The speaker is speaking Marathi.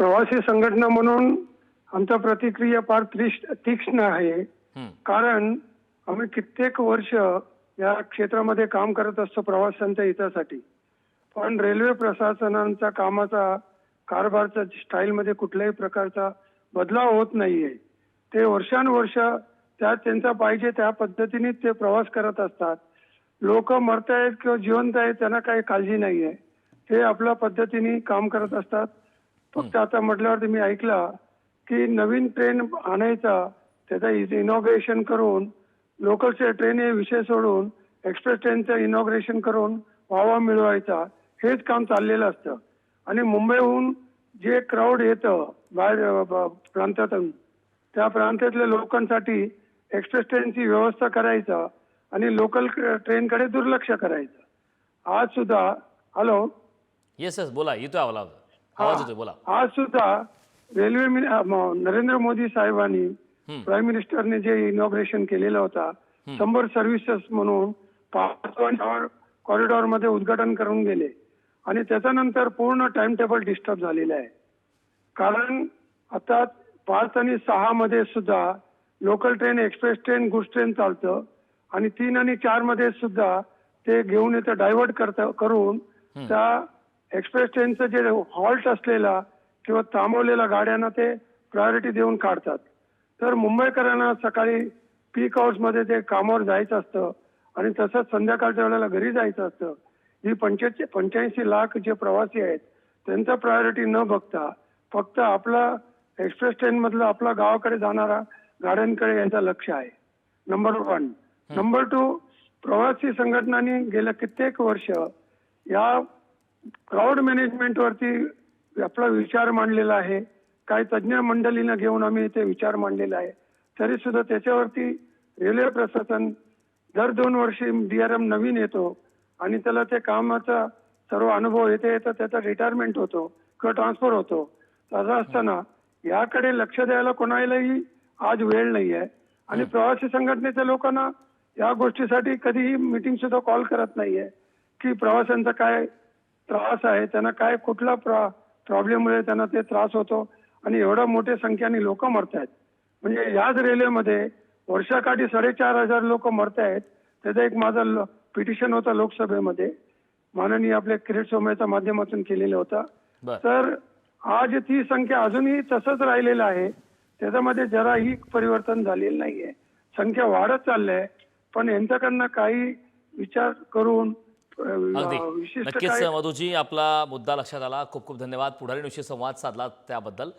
प्रवासी संघटना म्हणून आमचा प्रतिक्रिया फार तीक्ष्ण आहे. कारण आम्ही कित्येक वर्ष या क्षेत्रामध्ये काम करत असतो प्रवाशांच्या हितासाठी. पण रेल्वे प्रशासनाचा कामाचा कारभारचा स्टाईलमध्ये कुठल्याही प्रकारचा बदलाव होत नाहीये. ते वर्षानुवर्ष त्या त्यांचा पाहिजे त्या पद्धतीने ते प्रवास करत असतात. लोक मरतायत किंवा जिवंत आहेत त्यांना काही काळजी नाहीये. ते आपल्या पद्धतीने काम करत असतात. फक्त आता म्हटल्यावरती मी ऐकला की नवीन ट्रेन आणायचा त्याचा इनॉग्रेशन करून लोकलचे ट्रेन हे विषय सोडून एक्सप्रेस ट्रेनचं इनॉग्रेशन करून वावा मिळवायचा हेच काम चाललेलं असतं. आणि मुंबईहून जे क्राऊड येतं बाहेर प्रांतातून त्या प्रांतातल्या लोकांसाठी एक्सप्रेस ट्रेनची व्यवस्था करायचा आणि लोकल ट्रेनकडे दुर्लक्ष करायचं. आज सुद्धा हॅलो? येस येस बोला येतोय आवाज आवाज येतोय बोला आज सुद्धा रेल्वे नरेंद्र मोदी साहेबांनी प्राईम मिनिस्टरने जे इनॉग्रेशन केलेलं होता शंभर सर्व्हिसेस म्हणून कॉरिडॉरमध्ये उद्घाटन करून गेले. आणि त्याच्यानंतर पूर्ण टाइम टेबल डिस्टर्ब झालेलं आहे. कारण आता पाच आणि सहा मध्ये सुद्धा local train express train goods train चालतं आणि तीन आणि चारमध्ये सुद्धा ते घेऊन येतं डायव्हर्ट करत करून त्या एक्सप्रेस ट्रेनचं जे हॉल्ट असलेला किंवा थांबवलेल्या गाड्यांना ते प्रायोरिटी देऊन काढतात. तर मुंबईकरांना सकाळी पीक आवर्समध्ये ते कामावर जायचं असतं आणि तसंच संध्याकाळच्या वेळेला घरी जायचं असतं. ही पंच्याऐंशी पंच्याऐंशी लाख जे प्रवासी आहेत त्यांचा प्रायोरिटी न बघता फक्त आपला एक्सप्रेस ट्रेन मधलं आपला गावाकडे जाणारा गाड्यांकडे यांचं लक्ष आहे. नंबर वन नंबर टू प्रवासी संघटनांनी गेल्या कित्येक वर्ष या क्राऊड मॅनेजमेंट वरती आपला विचार मांडलेला आहे. काही तज्ज्ञ मंडळींना घेऊन आम्ही इथे विचार मांडलेला आहे. तरी सुद्धा त्याच्यावरती रेल्वे प्रशासन दर दोन वर्षी डीआरएम नवीन येतो आणि त्याला ते कामाचा सर्व अनुभव येते येतं त्याचा रिटायरमेंट होतो किंवा ट्रान्सफर होतो. असं असताना याकडे लक्ष द्यायला कोणालाही आज वेळ नाही आहे आणि प्रवासी संघटनेच्या लोकांना या गोष्टीसाठी कधीही मिटिंग सुद्धा कॉल करत नाहीये. की प्रवाशांचा काय त्रास आहे त्यांना काय कुठला प्रॉब्लेममुळे त्यांना ते त्रास होतो. आणि एवढ्या मोठ्या संख्येने लोक मरत आहेत. म्हणजे याच रेल्वेमध्ये वर्षाकाठी साडेचार हजार लोक मरत आहेत. त्याचा एक माझा पिटिशन होता लोकसभेमध्ये. माननीय आपले किरीट सोमयच्या माध्यमातून केलेलं होतं. तर आज ती संख्या अजूनही तसंच राहिलेलं आहे. त्याच्यामध्ये जराही परिवर्तन झालेलं नाहीये. संख्या वाढत चाललंय. पण यांच्याकडनं काही विचार करून अगदी. नक्कीच मधुजी आपला मुद्दा लक्षात आला. खूप खूप धन्यवाद. पुढारींशी संवाद साधला त्याबद्दल.